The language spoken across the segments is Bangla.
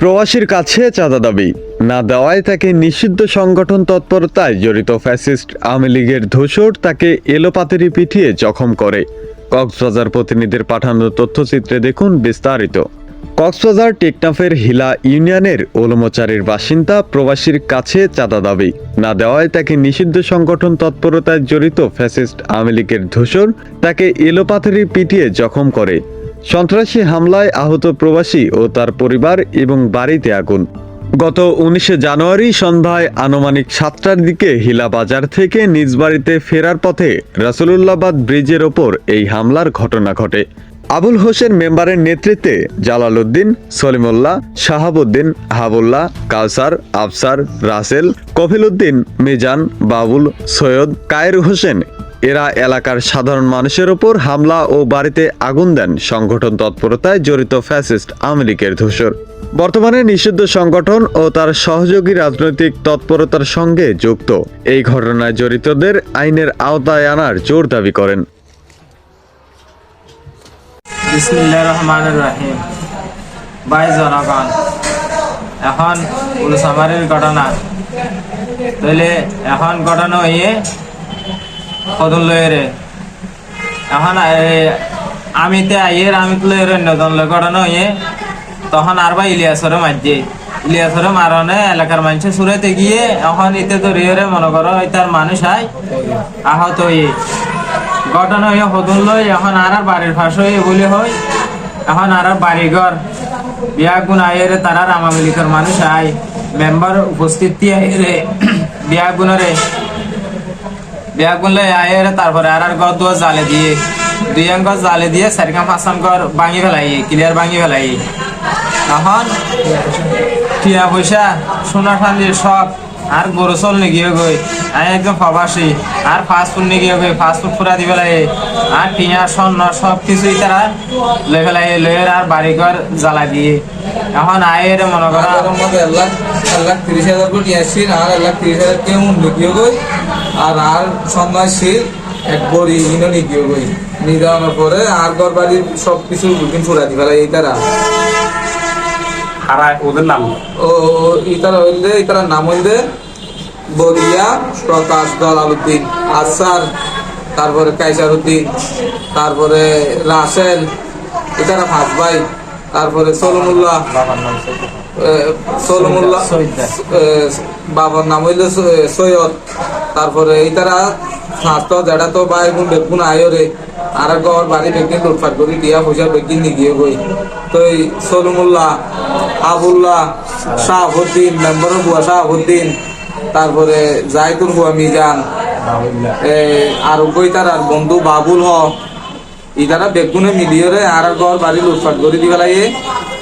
প্রবাসীর কাছে চাঁদা দাবি। না দেওয়ায় তাকে নিষিদ্ধ সংগঠন তৎপরতায় জড়িত ফ্যাসিস্ট আওয়ামী লীগের ধূসর তাকে এলোপাতেরি পিঠিয়ে জখম করে। কক্সবাজার প্রতিনিধির পাঠানো তথ্যচিত্রে দেখুন বিস্তারিত। কক্সবাজার টেকনাফের হিলা ইউনিয়নের ওলমোচারের বাসিন্দা প্রবাসীর কাছে চাঁদা দাবি। না দেওয়ায় তাকে নিষিদ্ধ সংগঠন তৎপরতায় জড়িত ফ্যাসিস্ট আওয়ামী লীগের ধূসর তাকে এলোপাথেরি পিটিয়ে জখম করে। সন্ত্রাসী হামলায় আহত প্রবাসী ও তার পরিবার এবং বাড়িতে আগুন। গত উনিশে জানুয়ারি সন্ধ্যায় আনুমানিক সাতটার দিকে হিলা বাজার থেকে নিজ বাড়িতে ফেরার পথে রাসুলুল্লাবাদ ব্রিজের ওপর এই হামলার ঘটনা ঘটে। আবুল হোসেন মেম্বারের নেতৃত্বে জালালউদ্দিন, সলিমুল্লাহ, শাহাবুদ্দিন, হাবুল্লাহ, কাউসার, আফসার, রাসেল, কফিলউদ্দিন, মিজান, বাবুল, সৈয়দ, কায়ের হোসেন এরা এলাকার সাধারণ মানুষের ওপর হামলা ও বাড়িতে আগুন দেন সংগঠন তৎপরতায় জড়িত ফ্যাসিস্ট লীগের ধূসর। বর্তমানে নিষিদ্ধ সংগঠন ও তার সহযোগী রাজনৈতিক তৎপরতার সঙ্গে যুক্ত। এই ঘটনায় জড়িতদের আইনের আওতায় আনার জোর দাবি করেন। এখন ঘটনা। এখন ঘটনা হইয়ে কদন লয়েরে এখন এ- আমিতে আইয়ের আমি নদন লয় ঘটনা হইয়ে, তখন আর বা ইলিয়াসরে মারছে ইলিয়াসরে মারনে এলাকার সুরাইতে গিয়ে, এখন ইতে ধরিয়ে মনে করো তার মানুষ আয় আহত হয়ে ঘটনা হদুন লই, এখন আর আর বাড়ির বলে হয় এখন আর বিয়া গুণ আয়ের তারার আওয়ামী লীগের মানুষ আয় মেম্বার উপস্থিত আইরে বিয়া গুণরে বিয়া লই আয়ের তারপরে আর আর ঘর দুয়ার জালে দিয়ে। দুই আঙ্গ জালে দিয়ে চারিখান পাঁচান ঘর ভাঙি ফেলাই ক্লিয়ার ভাঙি ফেলাই। এখন টিয়া পয়সা, সোনা ঠান্ডি সব, আর গরু চল নিগিয়ে গই আমি একদম প্রবাসী আর ফাস্ট ফুড নিগিয়ে গই ফাস্ট ফুড ফুরা দিবে লাগে আর টিয়া, স্বর্ণ সব কিছুই তারা লই ফেলাই লইয়ের আর বাড়ি ঘর জ্বালা দিয়ে। এখন আয়ের মনে করো এক লাখ এক তিরিশ হাজার কোটি আসছিল আর এক লাখ তিরিশ হাজার কেউ গই আর আর সন্ন্যাসীর এক বড়ি ইনো নিকিও গই নিদানোর পরে আর ঘর বাড়ির সব কিছু বুকিং ফুরা দি ফেলাই এই তারা হারা ওদের নাম? ও ইতারা হইলে ইতারা নাম হইলে বরিয়া প্রকাশ দলালুদ্দিন আসার তারপরে কাইসার উদ্দিন তারপরে রাসেল ইতারা হাত ভাই তারপরে সলমুল্লাহ সলমুল্লাহ সৈয়দ। বাবার নাম হইলে সৈয়দ। তারপরে ইতারা স্বাস্থ্য যেটা তো ভাই বোন বেগুন আয়ো রে আর ঘর বাড়ি বেগিন লুটফাট করি দিয়া পয়সা বেগিন নিগিয়ে গই। তো এই সলমুল্লাহ আবুল্লাহ শাহাবুদ্দিন মেম্বার বুয়া শাহাবুদ্দিন তারপরে জাইদুল বুয়া মিজান আর কই তার আর বন্ধু বাবুল হ ইতারা বেগুনে মিলিয়ে রে আর ঘর বাড়ি লুটফাট করে দি ফেলাইয়ে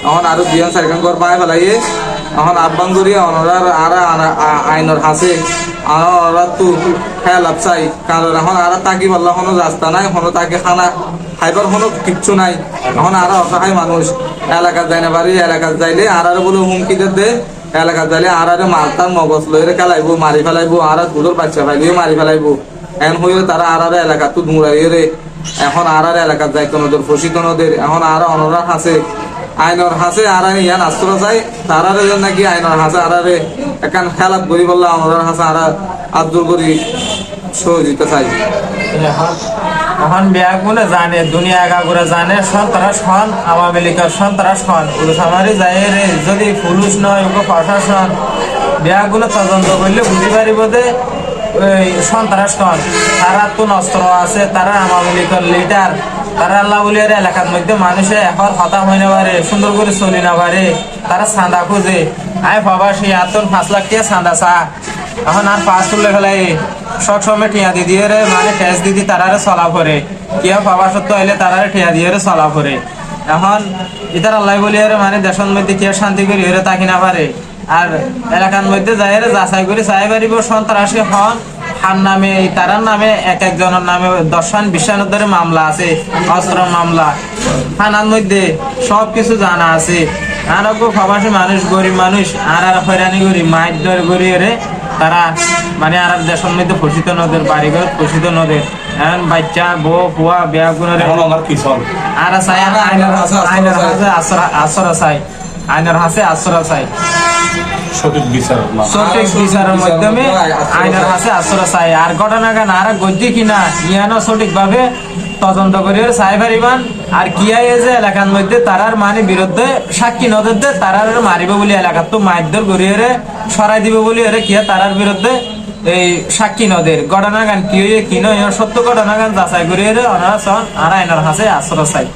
এখন আরও দুজন চারিখান ঘর পায় ফেলাইয়ে এখন আব্বান করি অনরার আর আইনর হাসে আর ওরা তো খেয়াল চাই। কারণ এখন আর তাকি পারলা কোনো রাস্তা নাই কোনো তাকে খানা খাইবার কিচ্ছু নাই। এখন আর অসহায় মানুষ। এলাকার যাই না পারি যাইলে আর আর বলে হুমকি দে এলাকার যাইলে আর আর মালতার মগজ লইরে খেলাইবো মারি ফেলাইবো আর আরগুলোর বাচ্চা ফাইলিও মারি ফেলাইবো এন হইলে তারা আর আর এলাকা তো এখন আর আর এলাকার যাইতো নদের ফসিত নদের এখন আর অনরা হাসে আইনর হাসে আর আর ইয়ান আস্ত্র চাই তারারে যেন নাকি আইনর হাসে আর আরে একান খেলাত গরি বললা অনরার হাসে আর আব্দুল করি সহযোগিতা চাই। এখন এখন বিয়া গুলো জানে, দুনিয়া আগা করে জানে, সন্ত্রাস হন, আওয়ামী লীগের সন্ত্রাস হন যায় রে, যদি পুলিশ নয়, ওকে প্রশাসন। বিয়া গুলো তদন্ত করলে বুঝতে পারিব যে সন্ত্রাস হন। তারা তো অস্ত্র আছে, তারা আওয়ামী লীগের লিডার তারা আল্লাহ বলিয়ার এলাকার মধ্যে মানুষে এখন হতাম হয়ে না পারে, সুন্দর করে চলি না পারে। তারা চাঁদা খুঁজে। আয় প্রবাসী আতন পাঁচ লাখ টাকা চাঁদা চা। এখন আর পাঁচ তুলে ফেলাই। সব সময় টিয়া দি দিয়ে রে মানে ট্যাক্স দিদি তারারে চলা পরে কিয়া বাবা সত্য হইলে তারারে টিয়া দিয়ে রে চলা পরে এখন ইতার আল্লাহ বলি রে মানে দেশের মধ্যে কিয়া শান্তি করি হরে তাকি না পারে। আর এলাকার মধ্যে যাই যাচাই করে চাই পারিব সন্ত্রাসী হন। হার নামে তারার নামে এক একজনের নামে দর্শন বিশ্বায়নের ধরে মামলা আছে অস্ত্র মামলা। থানার মধ্যে সব কিছু জানা আছে। আর প্রবাসী মানুষ গরিব মানুষ আর আর হয়রানি করি মাইর দর করি রে তারা মানে আর দেশের মধ্যে ফসিত নদের বাড়িঘর ফসিত নদের এখন বাচ্চা বউ ফুয়া বিয়া গুণরে। আর আইনের আশ্রয় আশ্রয় চাই। আইনের হাসে আশ্রয় চাই। সঠিক বিচার সঠিক বিচারের মাধ্যমে আইনের হাসে আশ্রয় চাই। আর ঘটনা গান আর গদ্যি কিনা ইয়ানো সঠিক ভাবে তদন্ত করে চাই পারিবান আর এই যে এলাকার মধ্যে তারার মানে বিরুদ্ধে সাক্ষী নদের দে তারার মারিব বলে এলাকার তো মারধর করিয়ে সরাই দিব বলে এরে কিয়া তারার বিরুদ্ধে এই সাক্ষী নদের। ঘটনা গান কি হয়ে কি নয় সত্য ঘটনা গান যাচাই করিয়ে ওনারা সন আর আইনের হাসে আশ্রয় চাই।